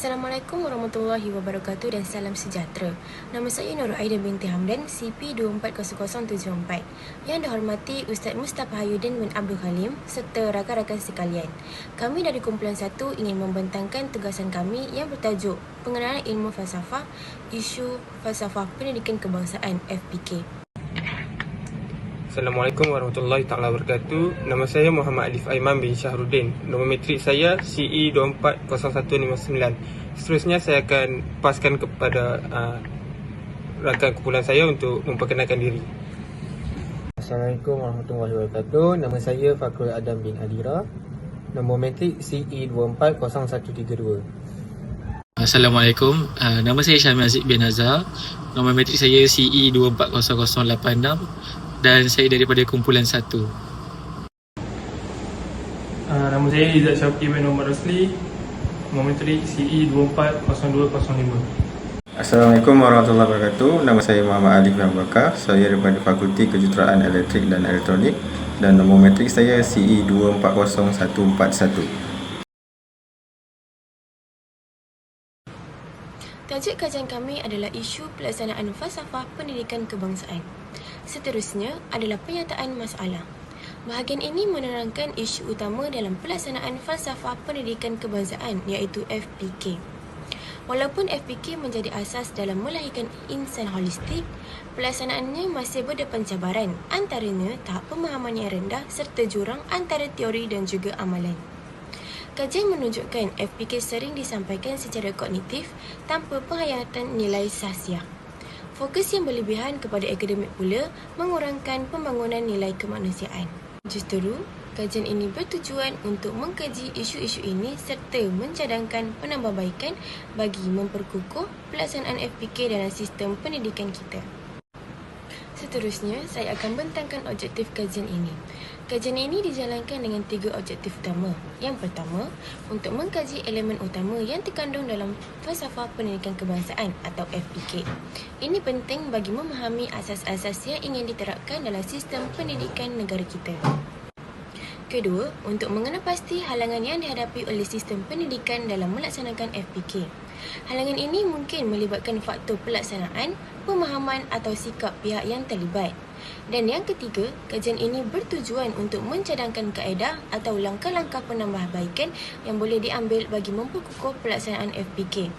Assalamualaikum warahmatullahi wabarakatuh dan salam sejahtera. Nama saya Nur Aida binti Hamdan, CP240074. Yang dihormati Ustaz Mustafa Hayudin bin Abdul Halim serta rakan-rakan sekalian. Kami dari kumpulan 1 ingin membentangkan tugasan kami yang bertajuk Pengenalan Ilmu Falsafah, Isu Falsafah Pendidikan Kebangsaan FPK. Assalamualaikum warahmatullahi taala wabarakatuh. Nama saya Muhammad Alif Aiman bin Syahruddin. Nombor matrik saya E CE240159. Seterusnya saya akan paskan kepada uh, rakan kumpulan saya untuk memperkenalkan diri. Assalamualaikum warahmatullahi wabarakatuh. Nama saya Fakrul Adam bin Adira. Nombor matrik E CE240132. Assalamualaikum. Uh, nama saya Syamil Aziz bin Azhar. Nombor matrik saya E CE240086 dan saya daripada kumpulan 1. Uh, nama saya Izzat Syafqi bin Omar Rosli E CE240205 Assalamualaikum warahmatullahi wabarakatuh. Nama saya Muhammad Ali bin Bakar. Saya daripada Fakulti Kejuruteraan Elektrik dan Elektronik dan nombor matrik saya E CE240141. Tajuk kajian kami adalah isu pelaksanaan falsafah pendidikan kebangsaan. Seterusnya adalah penyataan masalah. Bahagian ini menerangkan isu utama dalam pelaksanaan falsafah pendidikan kebangsaan iaitu FPK. Walaupun FPK menjadi asas dalam melahirkan insan holistik, pelaksanaannya masih berdepan cabaran antaranya tahap pemahaman yang rendah serta jurang antara teori dan juga amalan. Kajian menunjukkan FPK sering disampaikan secara kognitif tanpa penghayatan nilai sahsiah. Fokus yang berlebihan kepada akademik pula mengurangkan pembangunan nilai kemanusiaan. Justeru, kajian ini bertujuan untuk mengkaji isu-isu ini serta mencadangkan penambahbaikan bagi memperkukuh pelaksanaan FPK dalam sistem pendidikan kita. Seterusnya, saya akan bentangkan objektif kajian ini. Kajian ini dijalankan dengan tiga objektif utama. Yang pertama, untuk mengkaji elemen utama yang terkandung dalam falsafah pendidikan kebangsaan atau FPK. Ini penting bagi memahami asas-asas yang ingin diterapkan dalam sistem pendidikan negara kita. Kedua, untuk mengenal pasti halangan yang dihadapi oleh sistem pendidikan dalam melaksanakan FPK. Halangan ini mungkin melibatkan faktor pelaksanaan, pemahaman atau sikap pihak yang terlibat. Dan yang ketiga, kajian ini bertujuan untuk mencadangkan kaedah atau langkah-langkah penambahbaikan yang boleh diambil bagi memperkukuh pelaksanaan FPK.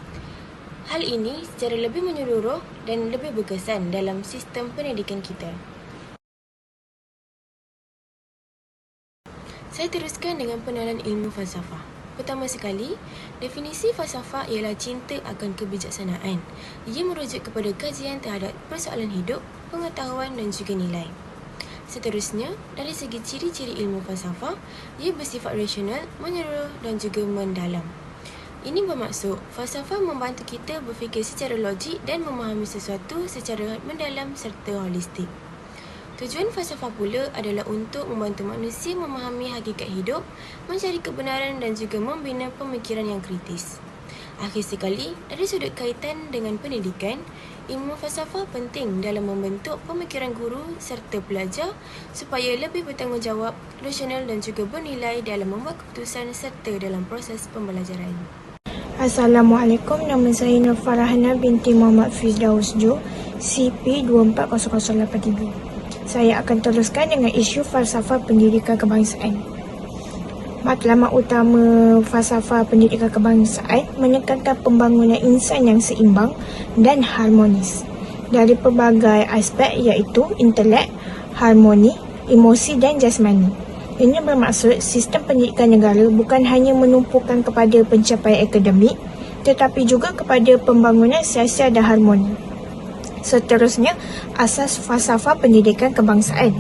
Hal ini secara lebih menyeluruh dan lebih berkesan dalam sistem pendidikan kita. Saya teruskan dengan pengenalan ilmu falsafah. Pertama sekali, definisi falsafah ialah cinta akan kebijaksanaan. Ia merujuk kepada kajian terhadap persoalan hidup, pengetahuan dan juga nilai. Seterusnya, dari segi ciri-ciri ilmu falsafah, ia bersifat rasional, menyeluruh dan juga mendalam. Ini bermaksud, falsafah membantu kita berfikir secara logik dan memahami sesuatu secara mendalam serta holistik. Tujuan falsafah pula adalah untuk membantu manusia memahami hakikat hidup, mencari kebenaran dan juga membina pemikiran yang kritis. Akhir sekali, dari sudut kaitan dengan pendidikan, ilmu falsafah penting dalam membentuk pemikiran guru serta pelajar supaya lebih bertanggungjawab, rasional dan juga bernilai dalam membuat keputusan serta dalam proses pembelajaran. Assalamualaikum, nama saya Nur Farahana binti Muhammad Firdaus Jo, CP240083. Saya akan teruskan dengan isu falsafah pendidikan kebangsaan. Matlamat utama falsafah pendidikan kebangsaan menekankan pembangunan insan yang seimbang dan harmonis dari pelbagai aspek iaitu intelek, harmoni, emosi dan jasmani. Ini bermaksud sistem pendidikan negara bukan hanya menumpukan kepada pencapaian akademik tetapi juga kepada pembangunan siasat dan harmoni. Seterusnya, asas falsafah pendidikan kebangsaan.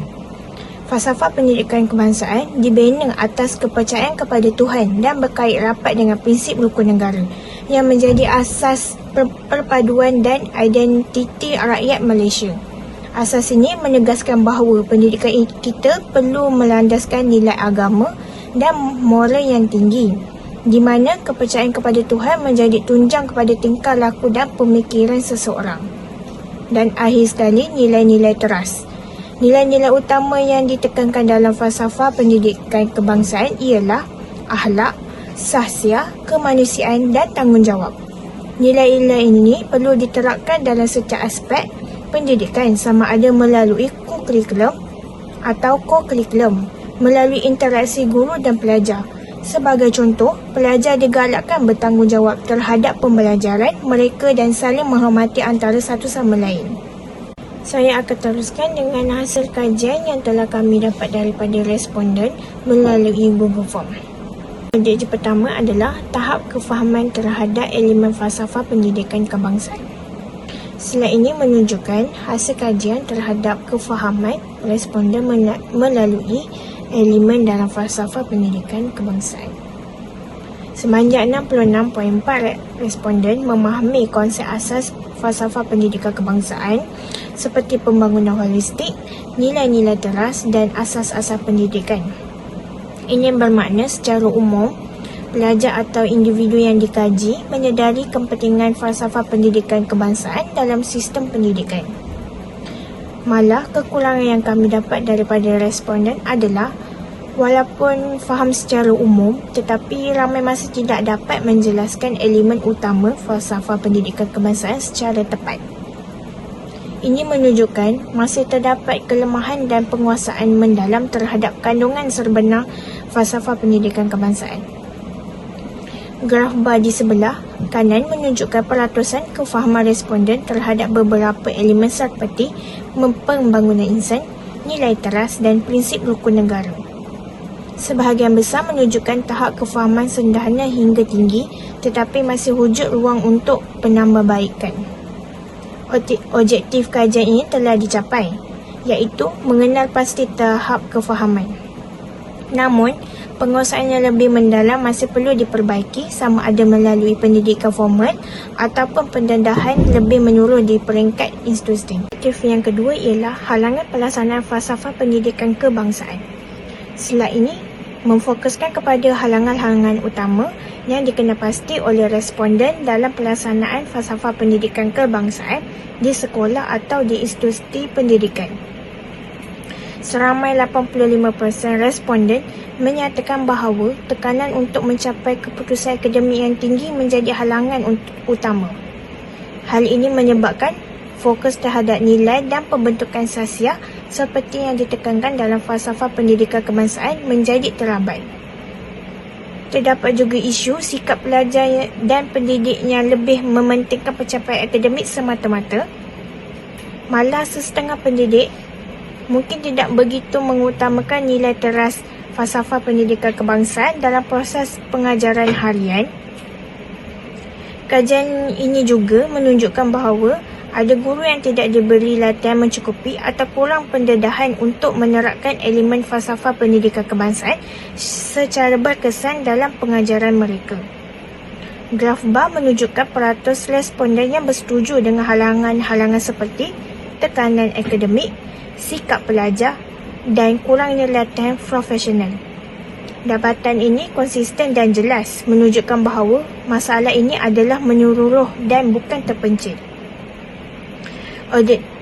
Falsafah pendidikan kebangsaan dibina atas kepercayaan kepada Tuhan dan berkait rapat dengan prinsip rukun negara yang menjadi asas per- perpaduan dan identiti rakyat Malaysia. Asas ini menegaskan bahawa pendidikan kita perlu melandaskan nilai agama dan moral yang tinggi di mana kepercayaan kepada Tuhan menjadi tunjang kepada tingkah laku dan pemikiran seseorang dan akhir sekali nilai-nilai teras. Nilai-nilai utama yang ditekankan dalam falsafah pendidikan kebangsaan ialah akhlak, sahsia, kemanusiaan dan tanggungjawab. Nilai-nilai ini perlu diterapkan dalam setiap aspek pendidikan sama ada melalui co-curriculum atau co-curriculum melalui interaksi guru dan pelajar. Sebagai contoh, pelajar digalakkan bertanggungjawab terhadap pembelajaran mereka dan saling menghormati antara satu sama lain. Saya akan teruskan dengan hasil kajian yang telah kami dapat daripada responden melalui Google Form. Objektif pertama adalah tahap kefahaman terhadap elemen falsafah pendidikan kebangsaan. Slide ini menunjukkan hasil kajian terhadap kefahaman responden melalui elemen dalam falsafah pendidikan kebangsaan. Semanjak 66.4 responden memahami konsep asas falsafah pendidikan kebangsaan seperti pembangunan holistik, nilai-nilai teras dan asas-asas pendidikan. Ini bermakna secara umum, pelajar atau individu yang dikaji menyedari kepentingan falsafah pendidikan kebangsaan dalam sistem pendidikan. Malah, kekurangan yang kami dapat daripada responden adalah walaupun faham secara umum tetapi ramai masih tidak dapat menjelaskan elemen utama falsafah pendidikan kebangsaan secara tepat. Ini menunjukkan masih terdapat kelemahan dan penguasaan mendalam terhadap kandungan sebenar falsafah pendidikan kebangsaan. Graf bar di sebelah kanan menunjukkan peratusan kefahaman responden terhadap beberapa elemen seperti pembangunan insan, nilai teras dan prinsip rukun negara. Sebahagian besar menunjukkan tahap kefahaman sederhana hingga tinggi tetapi masih wujud ruang untuk penambahbaikan. Objektif kajian ini telah dicapai iaitu mengenal pasti tahap kefahaman. Namun, penguasaan yang lebih mendalam masih perlu diperbaiki sama ada melalui pendidikan formal ataupun pendedahan lebih menyeluruh di peringkat institusi. Objektif yang kedua ialah halangan pelaksanaan falsafah pendidikan kebangsaan. Slide ini memfokuskan kepada halangan-halangan utama yang dikenapasti oleh responden dalam pelaksanaan falsafah pendidikan kebangsaan di sekolah atau di institusi pendidikan seramai 85% responden menyatakan bahawa tekanan untuk mencapai keputusan akademik yang tinggi menjadi halangan utama. Hal ini menyebabkan fokus terhadap nilai dan pembentukan sasiah seperti yang ditekankan dalam falsafah pendidikan kebangsaan menjadi terlambat. Terdapat juga isu sikap pelajar dan pendidik yang lebih mementingkan pencapaian akademik semata-mata. Malah sesetengah pendidik mungkin tidak begitu mengutamakan nilai teras falsafah pendidikan kebangsaan dalam proses pengajaran harian. Kajian ini juga menunjukkan bahawa ada guru yang tidak diberi latihan mencukupi atau kurang pendedahan untuk menerapkan elemen falsafah pendidikan kebangsaan secara berkesan dalam pengajaran mereka. Graf bar menunjukkan peratus responden yang bersetuju dengan halangan-halangan seperti tekanan akademik, sikap pelajar dan kurangnya latihan profesional. Dapatan ini konsisten dan jelas menunjukkan bahawa masalah ini adalah menyeluruh dan bukan terpencil.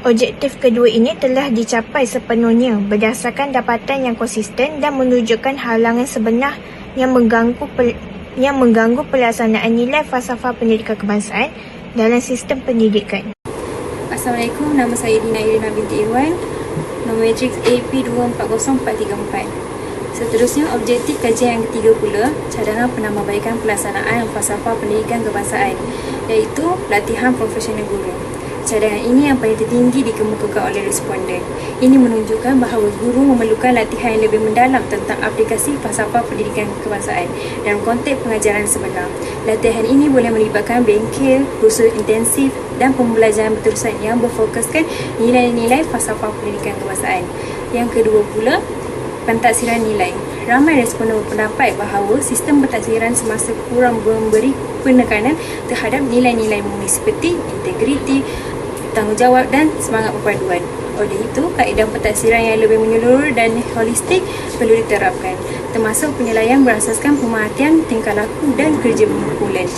Objektif kedua ini telah dicapai sepenuhnya berdasarkan dapatan yang konsisten dan menunjukkan halangan sebenar yang mengganggu yang mengganggu pelaksanaan nilai falsafah pendidikan kebangsaan dalam sistem pendidikan. Assalamualaikum, nama saya Dina Irina binti Irwan nombor matriks AP240434. Seterusnya, objektif kajian yang ketiga pula, cadangan penambahbaikan pelaksanaan falsafah pendidikan kebangsaan, iaitu latihan profesional guru. Cadangan ini yang paling tertinggi dikemukakan oleh responden. Ini menunjukkan bahawa guru memerlukan latihan yang lebih mendalam tentang aplikasi falsafah pendidikan kebangsaan dalam konteks pengajaran sebenar. Latihan ini boleh melibatkan bengkel, kursus intensif dan pembelajaran berterusan yang berfokuskan nilai-nilai falsafah pendidikan kebangsaan. Yang kedua pula, pentaksiran nilai. Ramai responden berpendapat bahawa sistem pentaksiran semasa kurang memberi penekanan terhadap nilai-nilai murni seperti integriti, tanggungjawab dan semangat perpaduan. Oleh itu, kaedah pentaksiran yang lebih menyeluruh dan holistik perlu diterapkan, termasuk penilaian berasaskan pemerhatian tingkah laku dan kerja berkumpulan.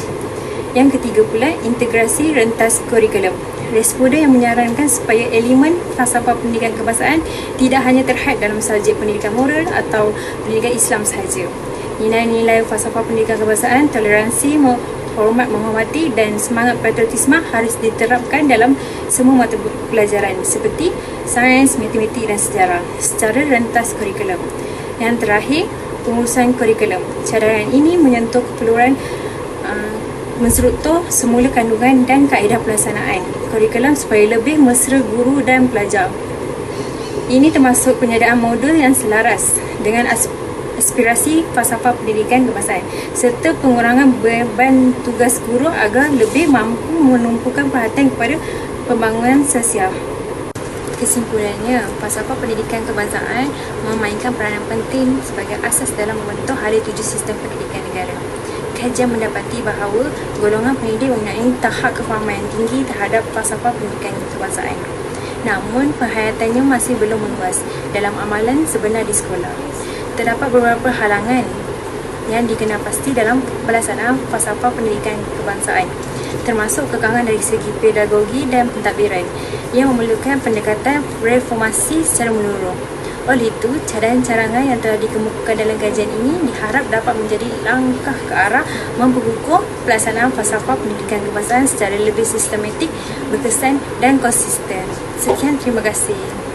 Yang ketiga pula, integrasi rentas kurikulum. Responden yang menyarankan supaya elemen falsafah pendidikan kebangsaan tidak hanya terhad dalam subjek pendidikan moral atau pendidikan Islam sahaja. Nilai-nilai falsafah pendidikan kebangsaan, toleransi, hormat menghormati dan semangat patriotisme harus diterapkan dalam semua mata pelajaran seperti sains, matematik dan sejarah secara rentas kurikulum. Yang terakhir, pengurusan kurikulum. Cadangan ini menyentuh keperluan uh, menstruktur semula kandungan dan kaedah pelaksanaan kurikulum supaya lebih mesra guru dan pelajar. Ini termasuk penyediaan modul yang selaras dengan aspirasi falsafah pendidikan kebangsaan serta pengurangan beban tugas guru agar lebih mampu menumpukan perhatian kepada pembangunan sosial. Kesimpulannya, falsafah pendidikan kebangsaan memainkan peranan penting sebagai asas dalam membentuk hari tuju sistem pendidikan negara. Kajian mendapati bahawa golongan pendidik mempunyai tahap kefahaman tinggi terhadap falsafah pendidikan kebangsaan. Namun, perhayatannya masih belum meluas dalam amalan sebenar di sekolah. Terdapat beberapa halangan yang dikenal pasti dalam pelaksanaan falsafah pendidikan kebangsaan termasuk kekangan dari segi pedagogi dan pentadbiran yang memerlukan pendekatan reformasi secara menyeluruh. Oleh itu, cadangan-cadangan yang telah dikemukakan dalam kajian ini diharap dapat menjadi langkah ke arah memperkukuh pelaksanaan falsafah pendidikan kebangsaan secara lebih sistematik, berkesan dan konsisten. Sekian, terima kasih.